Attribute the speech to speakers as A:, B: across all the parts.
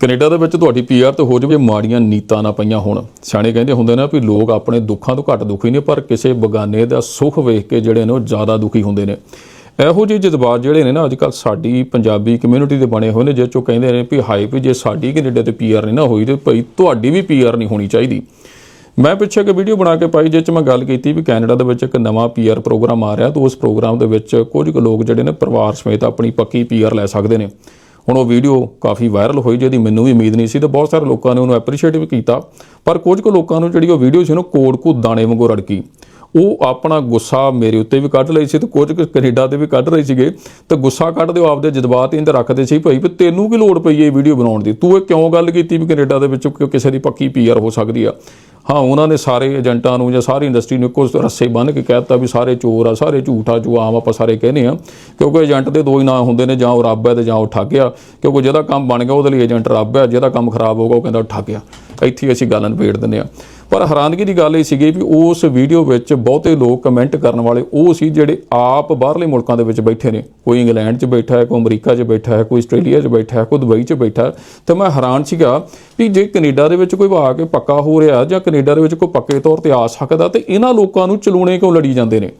A: Canada ਦੇ ਵਿੱਚ ਤੁਹਾਡੀ ਪੀਆਰ ਤੇ ਹੋ ਜਾਵੇ ਮਾੜੀਆਂ ਨੀਤਾਂ ਨਾ ਪਈਆਂ ਹੋਣ। ਸਿਆਣੇ ਕਹਿੰਦੇ ਹੁੰਦੇ ਨੇ ਵੀ ਲੋਕ ਆਪਣੇ ਦੁੱਖਾਂ ਤੋਂ ਘੱਟ ਦੁਖੀ ਨੇ, ਪਰ ਕਿਸੇ ਬਗਾਨੇ ਦਾ ਸੁੱਖ ਵੇਖ ਕੇ ਜਿਹੜੇ ਨੇ ਉਹ ਜ਼ਿਆਦਾ ਦੁਖੀ ਹੁੰਦੇ ਨੇ। ਇਹੋ ਜਿਹੇ ਜਜ਼ਬਾਤ ਜਿਹੜੇ ਨੇ ਨਾ ਅੱਜ ਅੱਜਕੱਲ ਸਾਡੀ ਪੰਜਾਬੀ ਕਮਿਊਨਿਟੀ ਦੇ ਬਣੇ ਹੋਏ ਨੇ, ਜਿਹ ਚੋਂ ਕਹਿੰਦੇ ਨੇ ਵੀ ਹਾਈ ਵੀ ਜੇ ਸਾਡੀ ਕੈਨੇਡਾ ਤੇ ਪੀਆਰ ਨਹੀਂ ਨਾ ਹੋਈ ਤੇ ਭਾਈ ਤੁਹਾਡੀ ਵੀ ਪੀਆਰ ਨਹੀਂ ਹੋਣੀ ਚਾਹੀਦੀ। ਮੈਂ ਪਿੱਛੇ ਇੱਕ ਵੀਡੀਓ ਬਣਾ ਕੇ ਪਾਈ ਜਿਸ 'ਚ ਮੈਂ ਗੱਲ ਕੀਤੀ ਵੀ ਕੈਨੇਡਾ ਦੇ ਵਿੱਚ ਇੱਕ ਨਵਾਂ ਪੀਆਰ ਪ੍ਰੋਗਰਾਮ ਆ ਰਿਹਾ, ਤੇ ਉਸ ਪ੍ਰੋਗਰਾਮ ਦੇ ਵਿੱਚ ਕੁਝ ਕੁ ਲੋਕ ਜਿਹੜੇ ਨੇ ਪਰਿਵਾਰ ਸਮੇਤ ਆਪਣੀ ਪੱਕੀ ਪੀਆਰ ਲੈ ਸਕਦੇ ਨੇ। ਹੁਣ ਉਹ ਵੀਡੀਓ ਕਾਫੀ ਵਾਇਰਲ ਹੋਈ ਜਿਹਦੀ ਮੈਨੂੰ ਵੀ ਉਮੀਦ ਨਹੀਂ ਸੀ ਤੇ ਬਹੁਤ ਸਾਰੇ ਲੋਕਾਂ ਨੇ ਉਹਨੂੰ ਐਪਰੀਸ਼ੀਏਟ ਵੀ ਕੀਤਾ। ਪਰ ਕੁਝ ਕੁ ਲੋਕਾਂ ਨੂੰ ਜਿਹੜੀ ਉਹ ਵੀਡੀਓ ਸੀ ਉਹਨੂੰ ਕੋੜ ਕੂ ਦਾਣੇ ਵਾਂਗੂ ਰੜਕੀ। ਉਹ ਆਪਣਾ ਗੁੱਸਾ ਮੇਰੇ ਉੱਤੇ ਵੀ ਕੱਢ ਲਈ ਸੀ ਤੇ ਕੁਝ ਕੁ ਕੈਨੇਡਾ ਦੇ ਵੀ ਕੱਢ ਰਹੇ ਸੀਗੇ। ਤੇ ਗੁੱਸਾ ਕੱਢਦੇ ਉਹ ਆਪਦੇ ਜਜ਼ਬਾਤ ਇੰਦ ਰੱਖਦੇ ਸੀ ਭਾਈ ਵੀ ਤੈਨੂੰ ਕੀ ਲੋੜ ਪਈ ਇਹ ਵੀਡੀਓ ਬਣਾਉਣ ਦੀ? ਤੂੰ ਇਹ ਕਿਉਂ ਗੱਲ ਕੀਤੀ ਵੀ ਕੈਨੇਡਾ ਦੇ ਵਿੱਚ ਕਿਸੇ ਦੀ ਪੱਕੀ ਪੀਆਰ ਹੋ ਸਕਦੀ ਆ? ਹਾਂ, ਉਹਨਾਂ ਨੇ ਸਾਰੇ ਏਜੰਟਾਂ ਨੂੰ ਜਾਂ ਸਾਰੀ ਇੰਡਸਟਰੀ ਨੂੰ ਇੱਕੋ ਰੱਸੇ ਬੰਨ੍ਹ ਕੇ ਕਹਿਤਾ ਵੀ ਸਾਰੇ ਚੋਰ ਆ, ਸਾਰੇ ਝੂਠਾ ਜੋ ਆਮ ਆਪਾਂ ਸਾਰੇ ਕਹਿੰਦੇ ਆ ਕਿਉਂਕਿ ਏਜੰਟ ਦੇ ਦੋ ਹੀ ਨਾਂ ਹੁੰਦੇ ਨੇ, ਜਾਂ ਉਹ ਰੱਬ ਹੈ ਤੇ ਜਾਂ ਉਹ ਠੱਗ ਕਿਉਂਕਿ ਜਿਹਦਾ ਕੰਮ ਬਣ ਗਿਆ, ਉਹਦੇ ਲਈ ਏਜੰਟ ਰੱਬ ਹੈ, ਜਿਹਦਾ ਕੰਮ ਖਰਾਬ ਹੋ ਗਿਆ, ਉਹ ਕਹਿੰਦਾ ਉਹ ਇੱਥੇ ਹੀ ਅਸੀਂ ਗੱਲ ਨਿਬੇੜ ਦਿੰਦੇ ਆ ਪਰ ਹੈਰਾਨਗੀ ਦੀ ਗੱਲ ਇਹ ਸੀਗੀ ਵੀ ਉਸ ਵੀਡੀਓ ਵਿੱਚ ਬਹੁਤੇ ਲੋਕ ਕਮੈਂਟ ਕਰਨ ਵਾਲੇ ਉਹ ਸੀ ਜਿਹੜੇ ਆਪ ਬਾਹਰਲੇ ਮੁਲਕਾਂ ਦੇ ਵਿੱਚ ਬੈਠੇ ਨੇ। ਕੋਈ ਇੰਗਲੈਂਡ 'ਚ ਬੈਠਾ ਹੈ, ਕੋਈ ਅਮਰੀਕਾ 'ਚ ਬੈਠਾ ਹੈ, ਕੋਈ ਆਸਟ੍ਰੇਲੀਆ 'ਚ ਬੈਠਾ ਹੈ, ਕੋਈ ਦੁਬਈ 'ਚ ਬੈਠਾ ਹੈ। ਤੇ ਮੈਂ ਹੈਰਾਨ ਸੀਗਾ ਵੀ ਜੇ ਕੈਨੇਡਾ ਦੇ ਵਿੱਚ ਕੋਈ ਆ ਕੇ ਪੱਕਾ ਹੋ ਰਿਹਾ ਜਾਂ ਕੈਨੇਡਾ ਦੇ ਵਿੱਚ ਕੋਈ ਪੱਕੇ ਤੌਰ ਤੇ ਆ ਸਕਦਾ ਤੇ ਇਹਨਾਂ ਲੋਕਾਂ ਨੂੰ ਚਲੂਣੇ ਕਿਉਂ ਲੜੀ ਜਾਂਦੇ ਨੇ?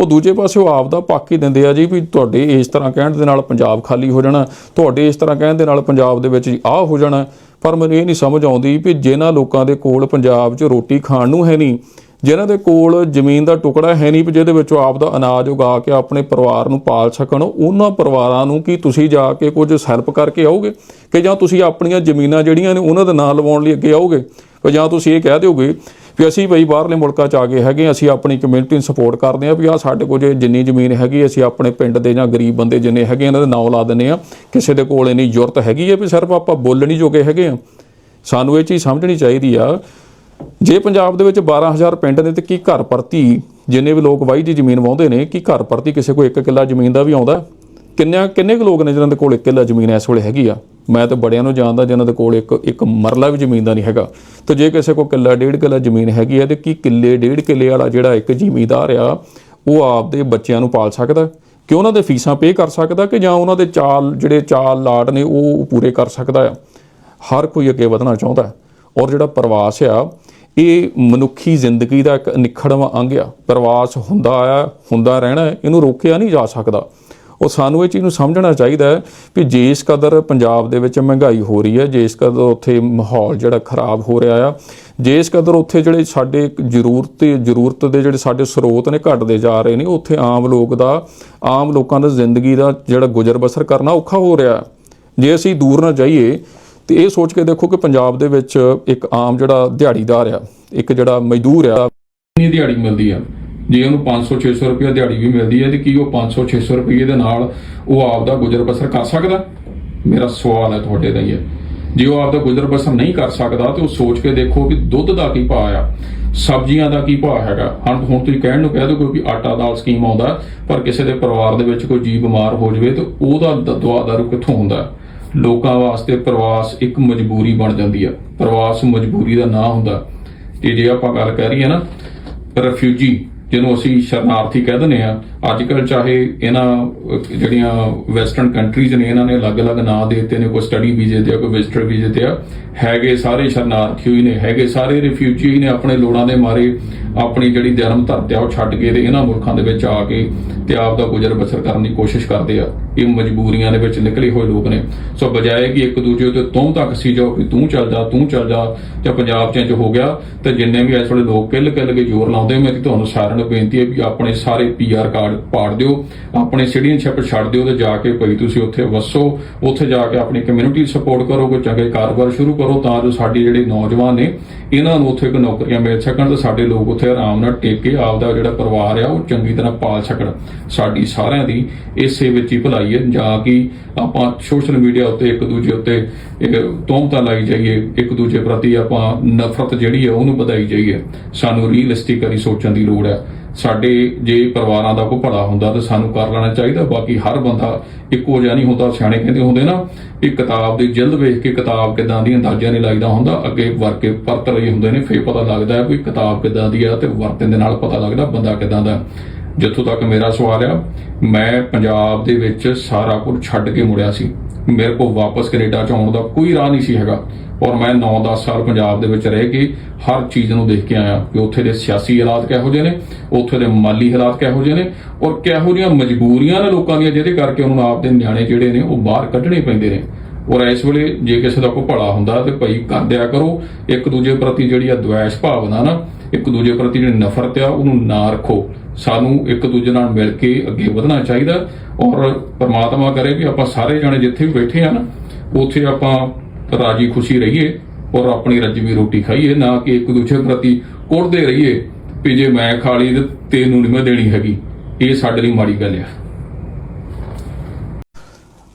A: ਉਹ ਦੂਜੇ ਪਾਸੇ ਉਹ ਆਪ ਦਾ ਪੱਕ ਹੀ ਦਿੰਦੇ ਆ ਜੀ ਵੀ ਤੁਹਾਡੇ ਇਸ ਤਰ੍ਹਾਂ ਕਹਿਣ ਦੇ ਨਾਲ ਪੰਜਾਬ ਖਾਲੀ ਹੋ ਜਾਣਾ, ਤੁਹਾਡੇ ਇਸ ਤਰ੍ਹਾਂ ਕਹਿਣ ਦੇ ਨਾਲ ਪੰਜਾਬ ਦੇ ਵਿੱਚ ਆਹ ਹੋ ਜਾਣਾ। ਪਰ ਮੈਨੂੰ ਇਹ ਨਹੀਂ ਸਮਝ ਆਉਂਦੀ ਵੀ ਜਿਨ੍ਹਾਂ ਲੋਕਾਂ ਦੇ ਕੋਲ ਪੰਜਾਬ 'ਚ ਰੋਟੀ ਖਾਣ ਨੂੰ ਹੈ ਨਹੀਂ, ਜਿਨ੍ਹਾਂ ਦੇ ਕੋਲ ਜ਼ਮੀਨ ਦਾ ਟੁਕੜਾ ਹੈ ਨਹੀਂ ਵੀ ਜਿਹਦੇ ਵਿੱਚੋਂ ਆਪ ਦਾ ਅਨਾਜ ਉਗਾ ਕੇ ਆਪਣੇ ਪਰਿਵਾਰ ਨੂੰ ਪਾਲ ਸਕਣ, ਉਹਨਾਂ ਪਰਿਵਾਰਾਂ ਨੂੰ ਕੀ ਤੁਸੀਂ ਜਾ ਕੇ ਕੁਝ ਹੈਲਪ ਕਰਕੇ ਆਓਗੇ? ਕਿ ਜਾਂ ਤੁਸੀਂ ਆਪਣੀਆਂ ਜ਼ਮੀਨਾਂ ਜਿਹੜੀਆਂ ਨੇ ਉਹਨਾਂ ਦਾ ਨਾਂ ਲਵਾਉਣ ਲਈ ਅੱਗੇ ਆਓਗੇ? ਜਾਂ ਤੁਸੀਂ ਇਹ ਕਹਿ ਦਿਓਗੇ ਵੀ ਅਸੀਂ ਬਈ ਬਾਹਰਲੇ ਮੁਲਕਾਂ ਚ ਆ ਗਏ ਹੈਗੇ ਅਸੀਂ ਆਪਣੀ ਕਮਿਊਨਿਟੀ ਨੂੰ ਸਪੋਰਟ ਕਰਦੇ ਹਾਂ ਵੀ ਆ ਸਾਡੇ ਕੋਲ ਜੇ ਜਿੰਨੀ ਜ਼ਮੀਨ ਹੈਗੀ ਅਸੀਂ ਆਪਣੇ ਪਿੰਡ ਦੇ ਜਾਂ ਗਰੀਬ ਬੰਦੇ ਜਿੰਨੇ ਹੈਗੇ ਇਹਨਾਂ ਦੇ ਨਾਂ ਲਾ ਦਿੰਦੇ ਆ ਕਿਸੇ ਦੇ ਕੋਲ ਇੰਨੀ ਜ਼ਰੂਰਤ ਹੈਗੀ ਹੈ ਵੀ ਸਿਰਫ ਆਪਾਂ ਬੋਲਣੀ ਜੋਗੇ ਹੈਗੇ ਆ ਸਾਨੂੰ ਇਹ ਚੀਜ਼ ਸਮਝਣੀ ਚਾਹੀਦੀ ਆ। ਜੇ ਪੰਜਾਬ ਦੇ ਵਿੱਚ 12000 ਪਿੰਡ ਨੇ ਤੇ ਕੀ ਘਰ ਪ੍ਰਤੀ ਜਿੰਨੇ ਵੀ ਲੋਕ ਵਾਈ ਦੀ ਜ਼ਮੀਨ ਵਾਹੁੰਦੇ ਨੇ, ਕੀ ਘਰ ਪ੍ਰਤੀ ਕਿਸੇ ਕੋਲ 1 ਕਿੱਲਾ ਜ਼ਮੀਨ ਦਾ ਵੀ ਆਉਂਦਾ? ਕਿੰਨਿਆਂ ਕਿੰਨੇ ਕੁ ਲੋਕ ਨੇ ਜਿਨ੍ਹਾਂ ਦੇ ਕੋਲ ਇੱਕ ਕਿੱਲਾ ਜ਼ਮੀਨ ਇਸ ਵੇਲੇ ਹੈਗੀ ਆ? ਮੈਂ ਤਾਂ ਬੜਿਆਂ ਨੂੰ ਜਾਣਦਾ ਜਿਨ੍ਹਾਂ ਦੇ ਕੋਲ ਇੱਕ ਇੱਕ ਮਰਲਾ ਵੀ ਜ਼ਮੀਨ ਦਾ ਨਹੀਂ ਹੈਗਾ। ਤੇ ਜੇ ਕਿਸੇ ਕੋਲ ਕਿੱਲਾ ਡੇਢ ਕਿੱਲਾ ਜ਼ਮੀਨ ਹੈਗੀ ਆ, ਤੇ ਕੀ ਕਿੱਲੇ ਡੇਢ ਕਿੱਲੇ ਵਾਲਾ ਜਿਹੜਾ ਇੱਕ ਜ਼ਿਮੀਂਦਾਰ ਆ, ਉਹ ਆਪਦੇ ਬੱਚਿਆਂ ਨੂੰ ਪਾਲ ਸਕਦਾ? ਕਿ ਉਹਨਾਂ ਦੇ ਫੀਸਾਂ ਪੇ ਕਰ ਸਕਦਾ ਕਿ ਜਾਂ ਉਹਨਾਂ ਦੇ ਚਾਲ ਜਿਹੜੇ ਚਾਲ ਲਾਟ ਨੇ, ਉਹ ਪੂਰੇ ਕਰ ਸਕਦਾ ਆ? ਹਰ ਕੋਈ ਅੱਗੇ ਵਧਣਾ ਚਾਹੁੰਦਾ ਔਰ ਜਿਹੜਾ ਪ੍ਰਵਾਸ ਆ, ਇਹ ਮਨੁੱਖੀ ਜ਼ਿੰਦਗੀ ਦਾ ਇੱਕ ਨਿਖੜਵਾਂ ਅੰਗ ਆ। ਪ੍ਰਵਾਸ ਹੁੰਦਾ ਆ, ਹੁੰਦਾ ਰਹਿਣਾ, ਇਹਨੂੰ ਰੋਕਿਆ ਨਹੀਂ ਜਾ ਸਕਦਾ। ਉਹ ਸਾਨੂੰ ਇਹ ਚੀਜ਼ ਨੂੰ ਸਮਝਣਾ ਚਾਹੀਦਾ ਹੈ ਵੀ ਜਿਸ ਕਦਰ ਪੰਜਾਬ ਦੇ ਵਿੱਚ ਮਹਿੰਗਾਈ ਹੋ ਰਹੀ ਹੈ ਜਿਸ ਕਦਰ ਉੱਥੇ ਮਾਹੌਲ ਜਿਹੜਾ ਖਰਾਬ ਹੋ ਰਿਹਾ ਆ ਜਿਸ ਕਦਰ ਉੱਥੇ ਜਿਹੜੇ ਸਾਡੇ ਜ਼ਰੂਰਤ ਜ਼ਰੂਰਤ ਦੇ ਜਿਹੜੇ ਸਾਡੇ ਸਰੋਤ ਨੇ ਘਟਦੇ ਜਾ ਰਹੇ ਨੇ, ਉੱਥੇ ਆਮ ਲੋਕ ਦਾ, ਆਮ ਲੋਕਾਂ ਦਾ ਜ਼ਿੰਦਗੀ ਦਾ ਜਿਹੜਾ ਗੁਜ਼ਰ ਬਸਰ ਕਰਨਾ ਔਖਾ ਹੋ ਰਿਹਾ ਜੇ ਅਸੀਂ ਦੂਰ ਨਾ ਜਾਈਏ, ਤੇ ਇਹ ਸੋਚ ਕੇ ਦੇਖੋ ਕਿ ਪੰਜਾਬ ਦੇ ਵਿੱਚ ਇੱਕ ਆਮ ਜਿਹੜਾ ਦਿਹਾੜੀਦਾਰ ਆ, ਇੱਕ ਜਿਹੜਾ ਮਜ਼ਦੂਰ ਆ, ਕਿੰਨੀ ਦਿਹਾੜੀ ਮਿਲਦੀ ਆ? ਜੇ ਉਹਨੂੰ 500 600 ਰੁਪਏ ਦਿਹਾੜੀ ਵੀ ਮਿਲਦੀ ਹੈ ਤੇ ਕੀ ਉਹ 500 600 ਰੁਪਏ ਦੇ ਨਾਲ ਉਹ ਆਪ ਦਾ ਗੁਜ਼ਰ ਬਸਰ ਕਰ ਸਕਦਾ? ਮੇਰਾ ਸਵਾਲ ਹੈ ਤੁਹਾਡੇ ਦਾ ਹੈ ਜੇ ਉਹ ਆਪ ਦਾ ਗੁਜ਼ਰ ਬਸਰ ਨਹੀਂ ਕਰ ਸਕਦਾ ਤੇ ਉਹ ਸੋਚ ਕੇ ਦੇਖੋ ਵੀ ਦੁੱਧ ਦਾ ਕੀ ਭਾਅ ਆ, ਸਬਜ਼ੀਆਂ ਦਾ ਕੀ ਭਾਅ ਹੈਗਾ। ਹੁਣ ਹੁਣ ਤੁਸੀਂ ਕਹਿਣ ਨੂੰ ਕਹਿ ਦੋ ਕੋਈ ਵੀ ਆਟਾ ਦਾਲ ਸਕੀਮ ਆਉਂਦਾ, ਪਰ ਕਿਸੇ ਦੇ ਪਰਿਵਾਰ ਦੇ ਵਿੱਚ ਕੋਈ ਜੀ ਬਿਮਾਰ ਹੋ ਜਾਵੇ ਤੇ ਉਹਦਾ ਦ- ਦਵਾ ਦਾਰੂ ਕਿੱਥੋਂ ਹੁੰਦਾ? ਲੋਕਾਂ ਵਾਸਤੇ ਪ੍ਰਵਾਸ ਇੱਕ ਮਜਬੂਰੀ ਬਣ ਜਾਂਦੀ ਆ। ਪ੍ਰਵਾਸ ਮਜਬੂਰੀ ਦਾ ਨਾਂ ਹੁੰਦਾ। ਤੇ ਜੇ ਆਪਾਂ ਗੱਲ ਕਰ ਰਹੀ ਨਾ, ਰਿਫਿਊਜੀ ਜਿਹਨੂੰ ਅਸੀਂ ਸ਼ਰਨਾਰਥੀ ਕਹਿ ਦਿੰਦੇ ਆ ਅੱਜ ਕੱਲ ਚਾਹੇ ਇਹਨਾਂ, ਜਿਹੜੀਆਂ ਵੈਸਟਰਨ ਕੰਟਰੀਜ਼ ਨੇ, ਇਹਨਾਂ ਨੇ ਅਲੱਗ-ਅਲੱਗ ਨਾਂ ਦੇ ਦਿੱਤੇ ਨੇ, ਕੋਈ ਸਟੱਡੀ ਵੀਜ਼ੇ ਤੇ ਆ, ਕੋਈ ਵਿਜ਼ਟਰ ਵੀਜ਼ੇ ਤੇ ਆ, ਹੈਗੇ ਸਾਰੇ ਸ਼ਰਨਾਰਥੀ ਹੀ ਨੇ, ਹੈਗੇ ਸਾਰੇ ਰਿਫਿਊਜੀ ਨੇ ਆਪਣੇ ਲੋੜਾਂ ਦੇ ਮਾਰੇ ਆਪਣੀ ਜਿਹੜੀ ਜਨਮ ਧਰਤੀ ਆ, ਉਹ ਛੱਡ ਕੇ ਤੇ ਇਹਨਾਂ ਮੁਲਕਾਂ ਦੇ ਵਿੱਚ ਆ ਕੇ ਤੇ ਆਪ ਦਾ ਗੁਜ਼ਰ ਬਸਰ ਕਰਨ ਦੀ ਕੋਸ਼ਿਸ਼ ਕਰਦੇ ਆ। ਇਹ ਮਜਬੂਰੀਆਂ ਦੇ ਵਿੱਚ ਨਿਕਲੇ ਹੋਏ ਲੋਕ ਨੇ। ਸੋ ਬਜਾਏ ਕਿ ਇੱਕ ਦੂਜੇ ਤੇ ਤੂੰ ਤੱਕ ਸੀ ਜਾਓ ਕਿ ਤੂੰ ਚੱਲ ਜਾ, ਤੂੰ ਚੱਲ ਜਾ, ਜਾਂ ਪੰਜਾਬ ਚੇਂਜ ਹੋ ਗਿਆ, ਤੇ ਜਿੰਨੇ ਵੀ ਇਸ ਵੇਲੇ ਲੋਕ ਕਿੱਲ ਕਿੱਲ ਕੇ ਜ਼ੋਰ ਲਾਉਂਦੇ ਮੈਂ ਤੁਹਾਨੂੰ ਸਾਰਿਆਂ ਨੂੰ ਬੇਨਤੀ ਹੈ ਵੀ ਆਪਣੇ ਸਾਰੇ ਪੀਆਰ ਕਾਰਡ ਪਾੜ ਦਿਓ, ਆਪਣੇ ਸਿਟੀਜ਼ਨਸ਼ਿਪ ਛੱਡ ਦਿਓ ਤੇ ਜਾ ਕੇ ਭਈ ਤੁਸੀਂ ਉੱਥੇ ਵਸੋ, ਉੱਥੇ ਜਾ ਕੇ ਆਪਣੀ ਕਮਿਊਨਿਟੀ ਸਪੋਰਟ ਕਰੋ, ਕੋਈ ਚੰਗੇ ਕਾਰੋਬਾਰ ਸ਼ੁਰੂ ਕਰੋ, ਤਾਂ ਜੋ ਸਾਡੇ ਜਿਹੜੇ ਨੌਜਵਾਨ ਨੇ, ਇਹਨਾਂ ਨੂੰ ਉੱਥੇ ਕੋਈ ਨੌਕਰੀਆਂ ਮਿਲ ਸਕਣ ਤੇ ਸਾਡੇ ਲੋਕ ਉੱਥੇ ਆਰਾਮ ਨਾਲ ਟੇਕ ਕੇ ਆਪਦਾ ਜਿਹੜਾ ਪਰਿਵਾਰ ਆ, ਉਹ ਚੰਗੀ ਤਰ੍ਹਾਂ ਪਾਲ ਸਕਣ। ਸਾਡੀ ਸਾਰਿਆਂ ਦੀ ਇਸੇ ਵਿੱਚ ਹੀ ਭਲਾਈ ਹੈ ਜਾਂ ਕਿ ਆਪਾਂ ਸੋਸ਼ਲ ਮੀਡੀਆ ਉੱਤੇ ਇੱਕ ਦੂਜੇ ਉੱਤੇ ਇਹ ਲਾਈ ਜਾਈਏ, ਇੱਕ ਦੂਜੇ ਪ੍ਰਤੀ ਆਪਾਂ ਨਫ਼ਰਤ ਜਿਹੜੀ ਹੈ ਉਹਨੂੰ ਵਧਾਈ ਜਾਈਏ। ਸਾਨੂੰ ਰੀਅਲਿਸਟਿਕਲੀ ਸੋਚਣ ਦੀ ਲੋੜ ਹੈ। ਸਾਡੇ ਜੇ ਪਰਿਵਾਰਾਂ ਦਾ ਕੋਈ ਭਲਾ ਹੁੰਦਾ ਤਾਂ ਸਾਨੂੰ ਕਰ ਲੈਣਾ ਚਾਹੀਦਾ, ਬਾਕੀ ਹਰ ਬੰਦਾ ਇੱਕੋ ਜਿਹਾ ਨਹੀਂ ਹੁੰਦਾ, ਸਿਆਣੇ ਕਹਿੰਦੇ ਹੁੰਦੇ ਨਾ ਕਿ ਕਿਤਾਬ ਦੀ ਜਿਲਦ ਵੇਖ ਕੇ ਕਿਤਾਬ ਕਿਦਾਂ ਦੀ ਅੰਦਾਜ਼ਾ ਨਹੀਂ ਲੱਗਦਾ ਹੁੰਦਾ, ਅੱਗੇ ਵਰਕੇ ਪਰਤ ਰਹੇ ਹੁੰਦੇ ਨੇ, ਫੇਰ ਪਤਾ ਲੱਗਦਾ ਹੈ ਕੋਈ ਕਿਤਾਬ ਕਿਦਾਂ ਦੀ ਆ ਤੇ ਵਰਤਨ ਦੇ ਨਾਲ ਪਤਾ ਲੱਗਦਾ ਬੰਦਾ ਕਿਦਾਂ ਦਾ ਜਿੱਥੋਂ ਤੱਕ ਮੇਰਾ ਸਵਾਲ ਆ, ਮੈਂ ਪੰਜਾਬ ਦੇ ਵਿੱਚ ਸਾਰਾ ਕੁਝ ਛੱਡ ਕੇ ਮੁੜਿਆ ਸੀ। ਮੇਰੇ ਕੋਲ ਵਾਪਸ ਕੈਨੇਡਾ ਚ ਆਉਣ ਦਾ ਕੋਈ ਰਾਹ ਨਹੀਂ ਸੀ ਹੈਗਾ। ਔਰ ਮੈਂ 9-10 ਸਾਲ ਪੰਜਾਬ ਦੇ ਵਿੱਚ ਰਹਿ ਕੇ ਹਰ ਚੀਜ਼ ਨੂੰ ਦੇਖ ਕੇ ਆਇਆ ਕਿ ਉੱਥੇ ਦੇ ਸਿਆਸੀ ਹਾਲਾਤ ਕਿਹੋ ਜਿਹੇ ਨੇ, ਉੱਥੇ ਦੇ ਮਾਲੀ ਹਾਲਾਤ ਕਿਹੋ ਜਿਹੇ ਨੇ, ਔਰ ਕਿਹੋ ਜਿਹੀਆਂ ਮਜਬੂਰੀਆਂ ਨੇ ਲੋਕਾਂ ਦੀਆਂ ਜਿਹਦੇ ਕਰਕੇ ਉਹਨਾਂ ਨੂੰ ਆਪਦੇ ਨਿਆਣੇ ਜਿਹੜੇ ਨੇ ਉਹ ਬਾਹਰ ਕੱਢਣੇ ਪੈਂਦੇ ਨੇ। ਔਰ ਇਸ ਵੇਲੇ ਜੇ ਕਿਸੇ ਦਾ ਕੋਈ ਭਲਾ ਹੁੰਦਾ ਤੇ ਭਾਈ ਕਰਦਿਆ ਕਰੋ, ਇੱਕ ਦੂਜੇ ਪ੍ਰਤੀ ਜਿਹੜੀ ਆ ਦੁਆਸ਼ ਭਾਵਨਾ ਨਾ, ਇੱਕ ਦੂਜੇ ਪ੍ਰਤੀ ਜਿਹੜੀ ਨਫ਼ਰਤ ਆ, ਉਹਨੂੰ ਨਾ ਰੱਖੋ। ਸਾਨੂੰ ਇੱਕ ਦੂਜੇ ਨਾਲ ਮਿਲ ਕੇ ਅੱਗੇ ਵਧਣਾ ਚਾਹੀਦਾ ਔਰ ਪਰਮਾਤਮਾ ਕਰੇ ਵੀ ਆਪਾਂ ਸਾਰੇ ਜਣੇ ਜਿੱਥੇ ਵੀ ਬੈਠੇ ਆ ਨਾ, ਉੱਥੇ ਆਪਾਂ ਰਾਜੀ ਖੁਸ਼ੀ ਰਹੀਏ ਔਰ ਆਪਣੀ ਰੱਜਵੀ ਰੋਟੀ ਖਾਈਏ, ਨਾ ਕਿ ਇੱਕ ਦੂਜੇ ਪ੍ਰਤੀ ਕੁੱਟਦੇ ਰਹੀਏ ਵੀ ਜੇ ਮੈਂ ਖਾ ਲਈ ਤੇ ਤੈਨੂੰ ਨਹੀਂ ਮੈਂ ਦੇਣੀ ਹੈਗੀ। ਇਹ ਸਾਡੇ ਲਈ ਮਾੜੀ ਗੱਲ ਆ।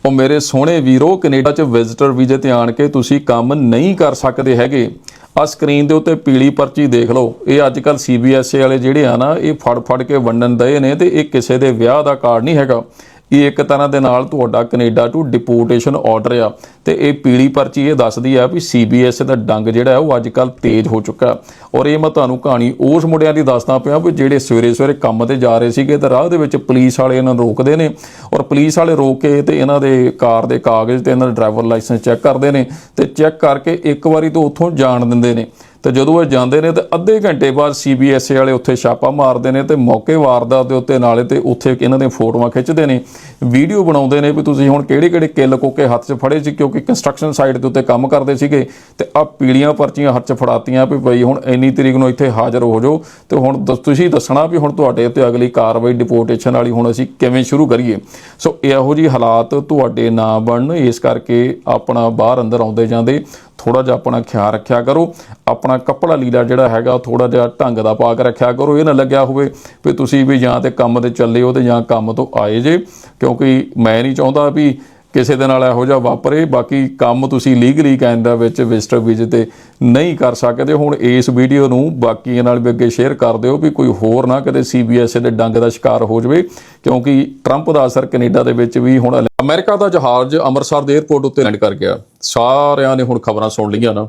A: ਉਹ ਮੇਰੇ ਸੋਹਣੇ ਵੀਰੋ, ਕੈਨੇਡਾ 'ਚ ਵਿਜ਼ਿਟਰ ਵੀਜ਼ੇ ਤੇ ਆਣ ਕੇ ਤੁਸੀਂ ਕੰਮ ਨਹੀਂ ਕਰ ਸਕਦੇ ਹੈਗੇ। ਆ ਸਕਰੀਨ ਦੇ ਉੱਤੇ ਪੀਲੀ ਪਰਚੀ ਦੇਖ ਲਓ। ਇਹ ਅੱਜ ਕੱਲ ਸੀਬੀਐਸਏ ਵਾਲੇ ਜਿਹੜੇ ਆ ਨਾ, ਇਹ ਫੜ ਫੜ ਕੇ ਵੰਡਣ ਦਏ ਨੇ ਤੇ ਇਹ ਕਿਸੇ ਦੇ ਵਿਆਹ ਦਾ ਕਾਰਡ ਨਹੀਂ ਹੈਗਾ। ਇਹ ਇੱਕ ਤਰ੍ਹਾਂ ਦੇ ਨਾਲ ਤੁਹਾਡਾ ਕੈਨੇਡਾ ਟੂ ਡਿਪੋਰਟੇਸ਼ਨ ਆਰਡਰ ਆ। ਤੇ ਇਹ ਪੀਲੀ ਪਰਚੀ ਇਹ ਦੱਸਦੀ ਆ ਵੀ ਸੀਬੀਐਸ ਦਾ ਡੰਗ ਜਿਹੜਾ ਉਹ ਅੱਜ ਕੱਲ ਤੇਜ਼ ਹੋ ਚੁੱਕਾ ਔਰ ਇਹ ਮੈਂ ਤੁਹਾਨੂੰ ਕਹਾਣੀ ਉਸ ਮੁੰਡਿਆਂ ਦੀ ਦੱਸਦਾ ਪਿਆ ਵੀ ਜਿਹੜੇ ਸਵੇਰੇ ਸਵੇਰੇ ਕੰਮ ਤੇ ਜਾ ਰਹੇ ਸੀਗੇ ਤੇ ਰਾਹ ਦੇ ਵਿੱਚ ਪੁਲਿਸ ਵਾਲੇ ਇਹਨਾਂ ਨੂੰ ਰੋਕਦੇ ਨੇ ਔਰ ਪੁਲਿਸ ਵਾਲੇ ਰੋਕ ਕੇ ਤੇ ਇਹਨਾਂ ਦੇ ਕਾਰ ਦੇ ਕਾਗਜ਼ ਤੇ ਇਹਨਾਂ ਦਾ ਡਰਾਈਵਰ ਲਾਇਸੈਂਸ ਚੈੱਕ ਕਰਦੇ ਨੇ ਤੇ ਚੈੱਕ ਕਰਕੇ ਇੱਕ ਵਾਰੀ ਤੋਂ ਉੱਥੋਂ ਜਾਣ ਦਿੰਦੇ ਨੇ। ਤੇ ਜਦੋਂ ਇਹ ਜਾਂਦੇ ਨੇ ਤੇ ਅੱਧੇ ਘੰਟੇ ਬਾਅਦ ਸੀਬੀਐਸਏ ਵਾਲੇ ਉੱਥੇ ਛਾਪਾ ਮਾਰਦੇ ਨੇ ਤੇ ਮੌਕੇ ਵਾਰਦਾਤ ਦੇ ਉੱਤੇ ਨਾਲੇ ਤੇ ਉੱਥੇ ਇਹਨਾਂ ਦੀਆਂ ਫੋਟੋਆਂ ਖਿੱਚਦੇ ਨੇ, ਵੀਡੀਓ ਬਣਾਉਂਦੇ ਨੇ ਵੀ ਤੁਸੀਂ ਹੁਣ ਕਿਹੜੇ ਕਿਹੜੇ ਕਿੱਲ ਕੋਕੇ ਹੱਥ 'ਚ ਫੜੇ ਸੀ ਕਿਉਂਕਿ ਕੰਸਟਰਕਸ਼ਨ ਸਾਈਟ ਦੇ ਉੱਤੇ ਕੰਮ ਕਰਦੇ ਸੀਗੇ ਤੇ ਆ ਪੀਲੀਆਂ ਪਰਚੀਆਂ ਹੱਥ 'ਚ ਫੜਾਤੀਆਂ ਵੀ ਬਈ ਹੁਣ ਇੰਨੀ ਤਰੀਕ ਨੂੰ ਇੱਥੇ ਹਾਜ਼ਰ ਹੋ ਜਾਓ ਤੇ ਹੁਣ ਦੱਸ- ਤੁਸੀਂ ਦੱਸਣਾ ਵੀ ਹੁਣ ਤੁਹਾਡੇ ਉੱਤੇ ਅਗਲੀ ਕਾਰਵਾਈ ਡਿਪੋਰਟੇਸ਼ਨ ਵਾਲੀ ਹੁਣ ਅਸੀਂ ਕਿਵੇਂ ਸ਼ੁਰੂ ਕਰੀਏ। ਸੋ ਇਹੋ ਜਿਹੀ ਹਾਲਾਤ ਤੁਹਾਡੇ ਨਾ ਬਣਨ, ਇਸ ਕਰਕੇ ਆਪਣਾ ਬਾਹਰ ਅੰਦਰ ਆਉਂਦੇ ਜਾਂਦੇ ਥੋੜਾ ਜਿਹਾ ਆਪਣਾ ਖਿਆਲ ਰੱਖਿਆ ਕਰੋ। ਆਪਣਾ ਕੱਪੜਾ ਲੀੜਾ ਜਿਹੜਾ ਹੈਗਾ ਥੋੜਾ ਜਿਹਾ ਢੰਗ ਦਾ ਪਾ ਕੇ ਰੱਖਿਆ ਕਰੋ। ਇਹ ਨਾ ਲੱਗਿਆ ਹੋਵੇ ਵੀ ਤੁਸੀਂ ਵੀ ਜਾਂ ਤੇ ਕੰਮ ਤੇ ਚੱਲੇ ਹੋ ਤੇ ਜਾਂ ਕੰਮ ਤੋਂ ਆਏ ਜੇ। ਕਿਉਂਕਿ ਮੈਂ ਨਹੀਂ ਚਾਹੁੰਦਾ ਵੀ ਕਿਸੇ ਦੇ ਨਾਲ ਇਹੋ ਜਿਹਾ ਵਾਪਰੇ, ਬਾਕੀ ਕੰਮ ਤੁਸੀਂ ਲੀਗਲੀ ਕੈਨੇਡਾ ਵਿੱਚ ਵਿਜ਼ਟਰ ਵੀਜ਼ੇ ਤੇ ਨਹੀਂ ਕਰ ਸਕਦੇ, ਹੁਣ ਇਸ ਵੀਡੀਓ ਨੂੰ ਬਾਕੀਆਂ ਨਾਲ ਵੀ ਅੱਗੇ ਸ਼ੇਅਰ ਕਰ ਦਿਓ ਵੀ ਕੋਈ ਹੋਰ ਨਾ ਕਦੇ ਸੀਬੀਐਸ ਦੇ ਡੰਗ ਦਾ ਸ਼ਿਕਾਰ ਹੋ ਜਾਵੇ, ਕਿਉਂਕਿ ਟਰੰਪ ਦਾ ਅਸਰ ਕੈਨੇਡਾ ਦੇ ਵਿੱਚ ਵੀ ਹੁਣ ਅਮਰੀਕਾ ਦਾ ਜਹਾਜ਼ ਅੰਮ੍ਰਿਤਸਰ ਦੇ 에ਅਰਪੋਰਟ ਉੱਤੇ ਲੈਂਡ ਕਰ ਗਿਆ। ਸਾਰਿਆਂ ਨੇ ਹੁਣ ਖਬਰਾਂ ਸੁਣ ਲਈਆਂ ਨਾ।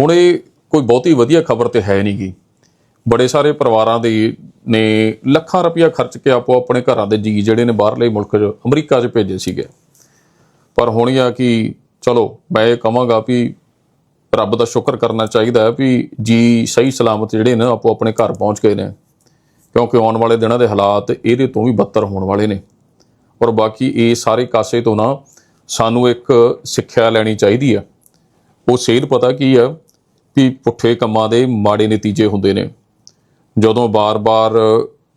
A: ਹੁਣ ਇਹ ਕੋਈ ਬਹੁਤੀ ਵਧੀਆ ਖਬਰ ਤੇ ਹੈ ਨਹੀਂਗੀ ਬੜੇ ਸਾਰੇ ਪਰਿਵਾਰਾਂ ਦੇ ਨੇ ਲੱਖਾਂ ਰੁਪਇਆ ਖਰਚ ਕੇ ਆਪੋ ਆਪਣੇ ਘਰਾਂ ਦੇ ਜੀ ਜਿਹੜੇ ਨੇ ਬਾਹਰਲੇ ਮੁਲਕ 'ਚ ਅਮਰੀਕਾ 'ਚ ਭੇਜੇ ਸੀਗੇ। ਪਰ ਹੁਣ ਇਹ ਆ ਕਿ ਚਲੋ ਮੈਂ ਇਹ ਕਹਾਂਗਾ ਵੀ ਰੱਬ ਦਾ ਸ਼ੁਕਰ ਕਰਨਾ ਚਾਹੀਦਾ ਹੈ ਵੀ ਜੀ ਸਹੀ ਸਲਾਮਤ ਜਿਹੜੇ ਨੇ ਆਪੋ ਆਪਣੇ ਘਰ ਪਹੁੰਚ ਗਏ ਨੇ। ਕਿਉਂਕਿ ਆਉਣ ਵਾਲੇ ਦਿਨਾਂ ਦੇ ਹਾਲਾਤ ਇਹਦੇ ਤੋਂ ਵੀ ਬੱਤਰ ਹੋਣ ਵਾਲੇ ਨੇ। ਔਰ ਬਾਕੀ ਇਹ ਸਾਰੇ ਕਾਸੇ ਤੋਂ ਨਾ ਸਾਨੂੰ ਇੱਕ ਸਿੱਖਿਆ ਲੈਣੀ ਚਾਹੀਦੀ ਹੈ। ਉਹ ਸੇਧ ਪਤਾ ਕੀ ਆ ਵੀ ਪੁੱਠੇ ਕੰਮਾਂ ਦੇ ਮਾੜੇ ਨਤੀਜੇ ਹੁੰਦੇ ਨੇ। ਜਦੋਂ ਬਾਰ-ਬਾਰ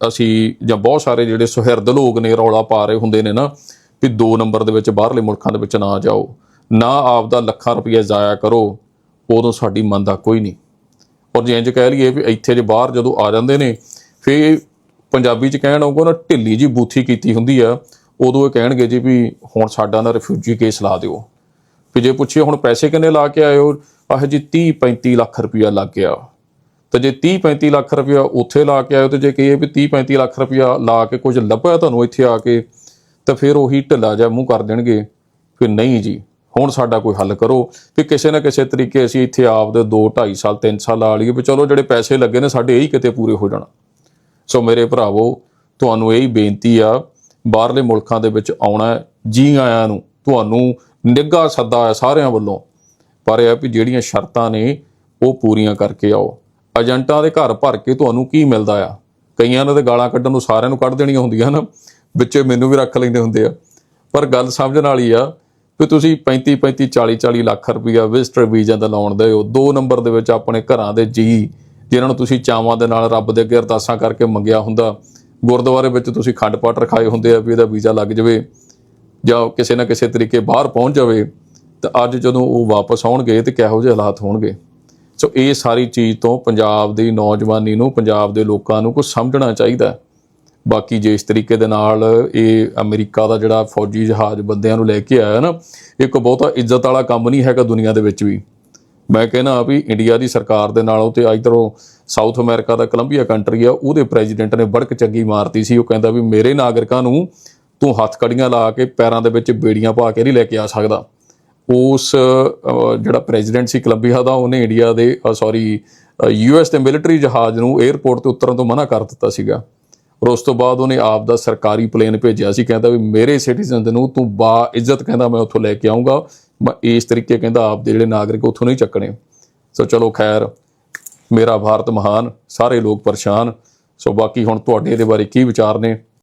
A: ਅਸੀਂ ਜਾਂ ਬਹੁਤ ਸਾਰੇ ਜਿਹੜੇ ਸੁਹਿਰਦ ਲੋਕ ਨੇ ਰੌਲਾ ਪਾ ਰਹੇ ਹੁੰਦੇ ਨੇ ਨਾ ਵੀ ਦੋ ਨੰਬਰ ਦੇ ਵਿੱਚ ਬਾਹਰਲੇ ਮੁਲਕਾਂ ਦੇ ਵਿੱਚ ਨਾ ਜਾਓ, ਨਾ ਆਪ ਦਾ ਲੱਖਾਂ ਰੁਪਏ ਜ਼ਾਇਆ ਕਰੋ, ਉਦੋਂ ਸਾਡੀ ਮੰਨਦਾ ਕੋਈ ਨਹੀਂ। ਔਰ ਜੇ ਇੰਜ ਕਹਿ ਲਈਏ ਵੀ ਇੱਥੇ ਜੇ ਬਾਹਰ ਜਦੋਂ ਆ ਜਾਂਦੇ ਨੇ ਫੇ ਪੰਜਾਬੀ ਚ ਕਹਿਣ ਆਊਗਾ ਨਾ ਢਿੱਲੀ ਜੀ ਬੂਥੀ ਕੀਤੀ ਹੁੰਦੀ ਆ, ਉਦੋਂ ਇਹ ਕਹਿਣਗੇ ਜੀ ਵੀ ਹੁਣ ਸਾਡਾ ਨਾ ਰਿਫਿਊਜੀ ਕੇਸ ਲਾ ਦਿਓ। ਵੀ ਜੇ ਪੁੱਛੇ ਹੁਣ ਪੈਸੇ ਕਿੰਨੇ ਲਾ ਕੇ ਆਏ ਹੋ, ਆਹ ਜੀ 30 35 ਲੱਖ ਰੁਪਇਆ ਲੱਗ ਗਿਆ। ਤਾਂ ਜੇ 30 35 ਲੱਖ ਰੁਪਇਆ ਉੱਥੇ ਲਾ ਕੇ ਆਇਓ ਤੇ ਜੇ ਕਹੀਏ ਵੀ 30 35 ਲੱਖ ਰੁਪਇਆ ਲਾ ਕੇ ਕੁਝ ਲੱਭਿਆ ਤੁਹਾਨੂੰ ਇੱਥੇ ਆ ਕੇ ਤਾਂ ਫਿਰ ਉਹੀ ਢਿੱਲਾ ਜਿਹਾ ਮੂੰਹ ਕਰ ਦੇਣਗੇ ਕਿ ਨਹੀਂ ਜੀ, ਹੁਣ ਸਾਡਾ ਕੋਈ ਹੱਲ ਕਰੋ ਵੀ ਕਿਸੇ ਨਾ ਕਿਸੇ ਤਰੀਕੇ ਅਸੀਂ ਇੱਥੇ ਆਪਦੇ 2 2.5 ਸਾਲ 3 ਸਾਲ ਲਾ ਲਈਏ ਵੀ ਚਲੋ ਜਿਹੜੇ ਪੈਸੇ ਲੱਗੇ ਨੇ ਸਾਡੇ ਇਹੀ ਕਿਤੇ ਪੂਰੇ ਹੋ ਜਾਣ। ਸੋ ਮੇਰੇ ਭਰਾਵੋ, ਤੁਹਾਨੂੰ ਇਹੀ ਬੇਨਤੀ ਆ, ਬਾਹਰਲੇ ਮੁਲਕਾਂ ਦੇ ਵਿੱਚ ਆਉਣਾ ਜੀ ਆਇਆਂ ਨੂੰ, ਤੁਹਾਨੂੰ ਨਿੱਘਾ ਸੱਦਾ ਹੈ ਸਾਰਿਆਂ ਵੱਲੋਂ, ਪਰ ਇਹ ਆ ਵੀ ਜਿਹੜੀਆਂ ਸ਼ਰਤਾਂ ਨੇ ਉਹ ਪੂਰੀਆਂ ਕਰਕੇ ਆਓ। ਏਜੰਟਾਂ ਦੇ ਘਰ ਭਰ ਕੇ ਤੁਹਾਨੂੰ ਕੀ ਮਿਲਦਾ ਆ? ਕਈਆਂ ਨੇ ਤੇ ਗਾਲਾਂ ਕੱਢਣ ਨੂੰ ਸਾਰਿਆਂ ਨੂੰ ਕੱਢ ਦੇਣੀਆਂ ਹੁੰਦੀਆਂ ਨਾ। ਵਿੱਚੇ ਮੈਨੂੰ ਵੀ ਰੱਖ ਲੈਂਦੇ ਹੁੰਦੇ ਆ। ਪਰ ਗੱਲ ਸਮਝਣ ਵਾਲੀ ਆ ਕਿ ਤੁਸੀਂ 35 35 40 40 ਲੱਖ ਰੁਪਈਆ ਵਿਜ਼ਟਰ ਵੀਜ਼ਾ ਦਾ ਲਾਉਣ ਦੇ ਹੋ। ਦੋ ਨੰਬਰ ਦੇ ਵਿੱਚ ਆਪਣੇ ਘਰਾਂ ਦੇ ਜੀ ਜਿਨ੍ਹਾਂ ਨੂੰ ਤੁਸੀਂ ਚਾਵਾਂ ਦੇ ਨਾਲ ਰੱਬ ਦੇ ਅੱਗੇ ਅਰਦਾਸਾਂ ਕਰਕੇ ਮੰਗਿਆ ਹੁੰਦਾ, ਗੁਰਦੁਆਰੇ ਵਿੱਚ ਤੁਸੀਂ ਖੰਡ ਪਾਠ ਰਖਾਏ ਹੁੰਦੇ ਆ ਵੀ ਇਹਦਾ ਵੀਜ਼ਾ ਲੱਗ ਜਾਵੇ ਜਾਂ ਕਿਸੇ ਨਾ ਕਿਸੇ ਤਰੀਕੇ ਬਾਹਰ ਪਹੁੰਚ ਜਾਵੇ, ਤਾਂ ਅੱਜ ਜਦੋਂ ਉਹ ਵਾਪਸ ਆਉਣਗੇ ਤੇ ਕਿਹੋ ਜਿਹੇ ਹਾਲਾਤ ਹੋਣਗੇ? ਸੋ ਇਹ ਸਾਰੀ ਚੀਜ਼ ਤੋਂ ਪੰਜਾਬ ਦੀ ਨੌਜਵਾਨੀ ਨੂੰ, ਪੰਜਾਬ ਦੇ ਲੋਕਾਂ ਨੂੰ ਕੁਝ ਸਮਝਣਾ ਚਾਹੀਦਾ ਹੈ। ਬਾਕੀ ਜਿਸ ਤਰੀਕੇ ਦੇ ਨਾਲ ਇਹ ਅਮਰੀਕਾ ਦਾ ਜਿਹੜਾ ਫੌਜੀ ਜਹਾਜ਼ ਬੰਦਿਆਂ ਨੂੰ ਲੈ ਕੇ ਆਇਆ ਨਾ, ਇਹ ਕੋਈ ਬਹੁਤਾ ਇੱਜ਼ਤ ਵਾਲਾ ਕੰਮ ਨਹੀਂ ਹੈਗਾ ਦੁਨੀਆ ਦੇ ਵਿੱਚ ਵੀ। ਮੈਂ ਕਹਿੰਦਾ ਵੀ ਇੰਡੀਆ ਦੀ ਸਰਕਾਰ ਦੇ ਨਾਲੋਂ ਤੇ ਇਧਰੋਂ ਸਾਊਥ ਅਮਰੀਕਾ ਦਾ ਕੋਲੰਬੀਆ ਕੰਟਰੀ ਆ, ਉਹਦੇ ਪ੍ਰੈਜ਼ੀਡੈਂਟ ਨੇ ਬੜਕ ਚੰਗੀ ਮਾਰਤੀ ਸੀ। ਉਹ ਕਹਿੰਦਾ ਵੀ ਮੇਰੇ ਨਾਗਰਿਕਾਂ ਨੂੰ ਤੂੰ ਹੱਥ ਕੜੀਆਂ ਲਾ ਕੇ ਪੈਰਾਂ ਦੇ ਵਿੱਚ ਬੇੜੀਆਂ ਪਾ ਕੇ ਨਹੀਂ ਲੈ ਕੇ ਆ ਸਕਦਾ। ਉਸ ਜਿਹੜਾ ਪ੍ਰੈਜ਼ੀਡੈਂਟ ਸੀ ਕੋਲੰਬੀਆ ਦਾ, ਉਹਨੇ ਇੰਡੀਆ ਦੇ ਸੌਰੀ ਯੂਐਸ ਦੇ ਮਿਲਟਰੀ ਜਹਾਜ਼ ਨੂੰ 에ਅਰਪੋਰਟ ਤੇ ਉਤਰਨ ਤੋਂ ਮਨਾ ਕਰ ਦਿੱਤਾ ਸੀਗਾ। ਔਰ ਉਸ ਤੋਂ ਬਾਅਦ ਉਹਨੇ ਆਪ ਦਾ ਸਰਕਾਰੀ ਪਲੇਨ ਭੇਜਿਆ ਸੀ, ਕਹਿੰਦਾ ਵੀ ਮੇਰੇ ਸਿਟੀਜ਼ਨ ਨੂੰ ਤੂੰ ਬਾ ਇੱਜ਼ਤ ਕਹਿੰਦਾ ਮੈਂ ਉੱਥੋਂ ਲੈ ਕੇ ਆਉਂਗਾ ਮੈਂ ਇਸ ਤਰੀਕੇ ਕਹਿੰਦਾ ਆਪ ਦੇ ਜਿਹੜੇ ਨਾਗਰਿਕ ਉੱਥੋਂ ਨਹੀਂ ਚੱਕਣੇ। ਸੋ ਚਲੋ ਖੈਰ, ਮੇਰਾ ਭਾਰਤ ਮਹਾਨ, ਸਾਰੇ ਲੋਕ ਪਰੇਸ਼ਾਨ। ਸੋ ਬਾਕੀ ਹੁਣ ਤੁਹਾਡੇ ਇਹਦੇ ਬਾਰੇ ਕੀ ਵਿਚਾਰ ਨੇ?